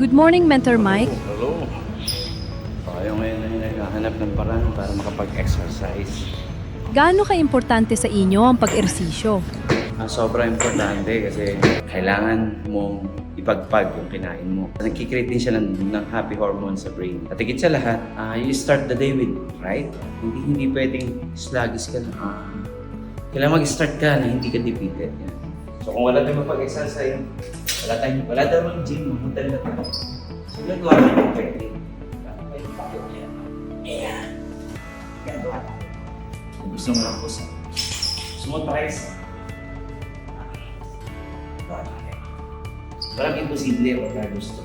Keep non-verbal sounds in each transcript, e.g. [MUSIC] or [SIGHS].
Good morning, Mentor Mike. Hello. Tayo ngayon ay naghahanap ng paraan para makapag-exercise. Gaano ka-importante sa inyo ang pag-ersisyo? Ah, sobrang importante kasi kailangan mong ipagpag yung kinain mo. Nagkikreate din siya ng, ng happy hormones sa brain. At higit sa lahat, ah, you start the day with right. Hindi hindi pwedeng sluggish ka na. Ah, kailangan mag-start ka na hindi ka defeated. Yan. So kung wala tayong mapag-exercise, wala tayong, wala tayong gym, mamunta na tayo. So gagawa tayo ng technique. Ayan. Gagawa tayo. Kung gusto mo lang po sa sumunod pa kayo sa Walang imposible o wala gusto.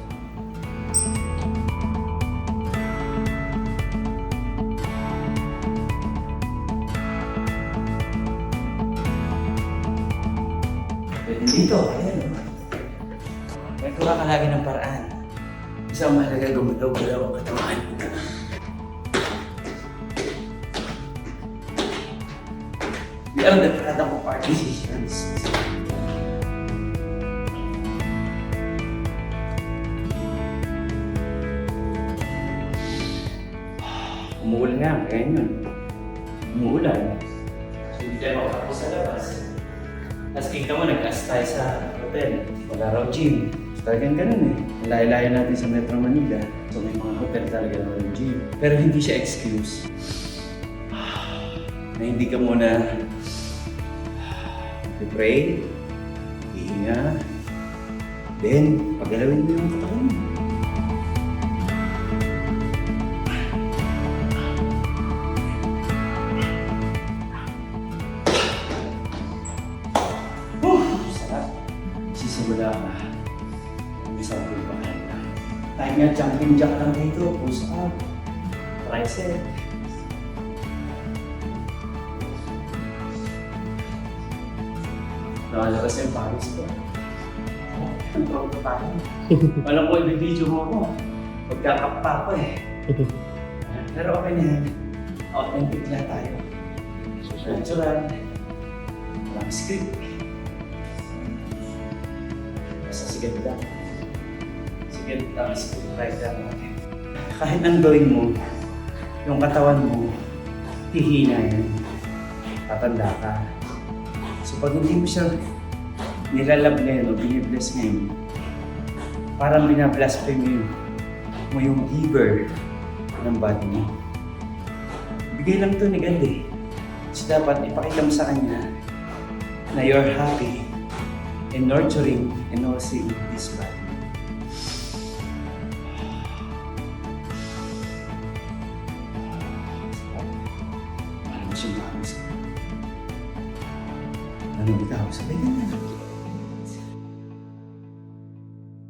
Pwede dito, May kuha ka lagi ng paraan. Isang mahalaga gumalaw-galaw ang katawan. We are the product of our decisions. Umuulan nga, kaya yun. Umuulan. So hindi tayo makakapos sa labas. Tapos tingnan mo, nag-as tayo sa hotel. Wala raw gym. Talagang ganun eh. Layo-layo natin sa Metro Manila. So may mga hotel talaga na gym. Pero hindi siya excuse. [SIGHS] na hindi ka muna pray, hihinga, then pagalawin mo yung katawan mo. [SIGHS] Sarap. Sisimula ka. Isang pulpahan na. Tayo nga, jumping jack lang dito. Push up. Tricep. Nakalabas yung Paris ko. Ang proud ko tayo. Alam ko, i-video mo ako. Magkakapta ako eh. Pero okay na yan. Authentic lang tayo. Natural. Walang script. Basta sige lang. Sige lang, script writer mo. Kahit anong gawin mo, yung katawan mo, hihina yan. Tatanda ka. So pag hindi mo siya nilalablen o binibless ngayon, parang binablaspheme mo yung giver ng body mo. Bigay lang to ni God eh. So dapat ipakita mo sa kanya na you're happy and nurturing and nursing this body. Siya Ano ikaw? Sabay ka na.